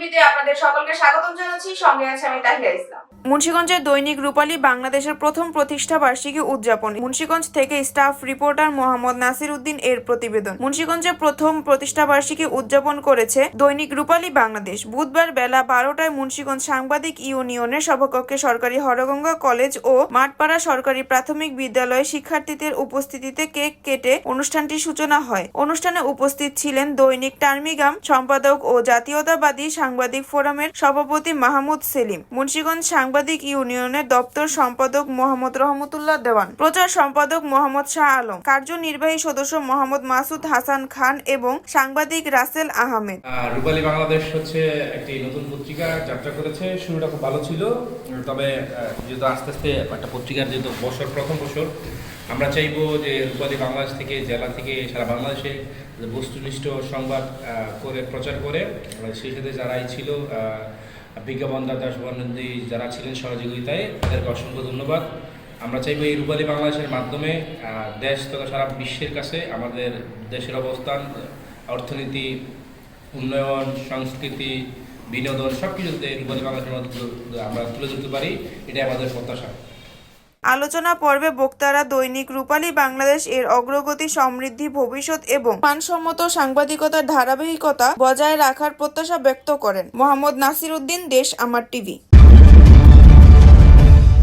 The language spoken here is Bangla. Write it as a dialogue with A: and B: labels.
A: টিভিতে আপনাদের সকলকে স্বাগতম জানাচ্ছি। সঙ্গে আছে আমি তাহিরা ইসলাম। মুন্সিগঞ্জের দৈনিক রূপালী বাংলাদেশের প্রথম প্রতিষ্ঠা বার্ষিকী উদযাপন। মুন্সিগঞ্জ থেকে স্টাফ রিপোর্টার মোহাম্মদ নাসির উদ্দিন এর প্রতিবেদন। মুন্সিগঞ্জে প্রথম প্রতিষ্ঠা বার্ষিকী উদযাপন করেছে দৈনিক রূপালী বাংলাদেশ। বুধবার বেলা বারোটায় মুন্সিগঞ্জ সাংবাদিক ইউনিয়নের সভাকক্ষে সরকারি হরগঙ্গা কলেজ ও মাঠপাড়া সরকারি প্রাথমিক বিদ্যালয়ে শিক্ষার্থীদের উপস্থিতিতে কেক কেটে অনুষ্ঠানটির সূচনা হয়। অনুষ্ঠানে উপস্থিত ছিলেন দৈনিক টার্মিগাম সম্পাদক ও জাতীয়তাবাদী সাংবাদিক ফোরামের সভাপতি মাহমুদ সেলিম। মুন্সিগঞ্জ সাংবাদিক ইউনিয়নের দপ্তর সম্পাদক মোহাম্মদ রহমতুল্লাহ দেওয়ান, প্রচার সম্পাদক মোহাম্মদ শাহ আলম, কার্যনির্বাহী সদস্য মোহাম্মদ মাসুদ হাসান খান এবং সাংবাদিক রাসেল আহমেদ।
B: রূপালী বাংলাদেশ হচ্ছে একটি নতুন পত্রিকা যাত্রা করেছে। শুরুটা খুব ভালো ছিল, তবে যেহেতু আস্তে আস্তে একটা পত্রিকার যেহেতু বছর, প্রথম বছর, আমরা চাইব যে রূপালী বাংলাদেশ থেকে, জেলা থেকে, সারা বাংলাদেশে বস্তুনিষ্ঠ সংবাদ করে, প্রচার করে। সেই সাথে যারাই ছিল আহ, বিজ্ঞাপন দাদা শুভানন্দী যারা ছিলেন সহযোগিতায় তাদেরকে অসংখ্য ধন্যবাদ। আমরা চাইব এই রূপালী বাংলাদেশের মাধ্যমে দেশ তথা সারা বিশ্বের কাছে আমাদের দেশের অবস্থান অর্থনীতি উন্নয়ন সংস্কৃতি বিনোদন সব কিছুতে রূপালী বাংলাদেশের মধ্যে আমরা তুলে ধরতে পারি। এটাই আমাদের প্রত্যাশা।
A: আলোচনা পর্বে বক্তারা দৈনিক রূপালী বাংলাদেশ এর অগ্রগতি, সমৃদ্ধি, ভবিষ্যৎ এবং মানসম্মত সাংবাদিকতার ধারাবাহিকতা বজায় রাখার প্রত্যাশা ব্যক্ত করেন। মোহাম্মদ নাসির উদ্দিন দেশ আমার টিভি।